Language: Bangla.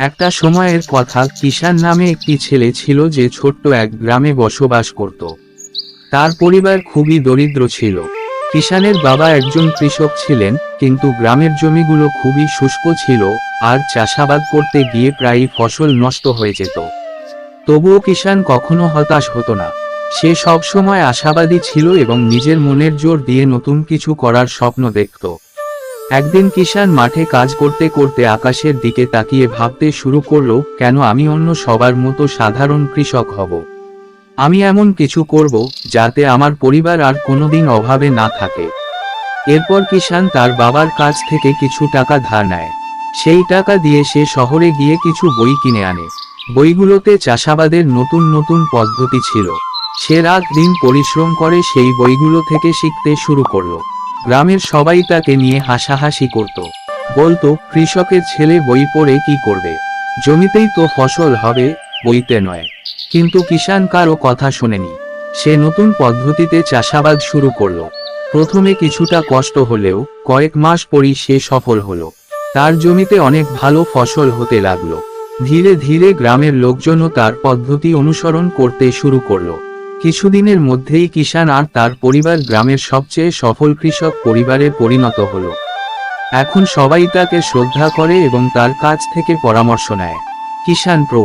একটা সময়ের কথা কিষান নামে একটি ছেলে ছিল যে ছোট্ট এক গ্রামে বসবাস করত। তার পরিবার খুবই দরিদ্র ছিল। কিষানের বাবা একজন কৃষক ছিলেন, কিন্তু গ্রামের জমিগুলো খুবই শুষ্ক ছিল, আর চাষাবাদ করতে গিয়ে প্রায়ই ফসল নষ্ট হয়ে যেত। তবুও কিষান কখনো হতাশ হতো না। সে সবসময় আশাবাদী ছিল এবং নিজের মনের জোর দিয়ে নতুন কিছু করার স্বপ্ন দেখত। একদিন কিষান মাঠে কাজ করতে করতে আকাশের দিকে তাকিয়ে ভাবতে শুরু করল, কেন আমি অন্য সবার মতো সাধারণ কৃষক হব? আমি এমন কিছু করব, যাতে আমার পরিবার আর কোনোদিন অভাবে না থাকে। এরপর কিষান তার বাবার কাছ থেকে কিছু টাকা ধার নেয়। সেই টাকা দিয়ে সে শহরে গিয়ে কিছু বই কিনে আনে। বইগুলোতে চাষাবাদের নতুন নতুন পদ্ধতি ছিল। সে রাত দিন পরিশ্রম করে সেই বইগুলো থেকে শিখতে শুরু করল। গ্রামের সবাই তাকে নিয়ে হাসাহাসি করত। বলতো, কৃষকের ছেলে বই পড়ে কি করবে? জমিতেই তো ফসল হবে, বইতে নয়। কিন্তু কিষান কারও কথা শোনেনি। সে নতুন পদ্ধতিতে চাষাবাদ শুরু করল। প্রথমে কিছুটা কষ্ট হলেও কয়েক মাস পরই সে সফল হলো। তার জমিতে অনেক ভালো ফসল হতে লাগল। ধীরে ধীরে গ্রামের লোকজনও তার পদ্ধতি অনুসরণ করতে শুরু করল। কিছুদিনের মধ্যেই কিষান আর তার পরিবার গ্রামের সবচেয়ে সফল কৃষক পরিবারে পরিণত হল। এখন সবাই তাকে শ্রদ্ধা করে এবং তার কাছ থেকে পরামর্শ নেয়। কিষান প্রো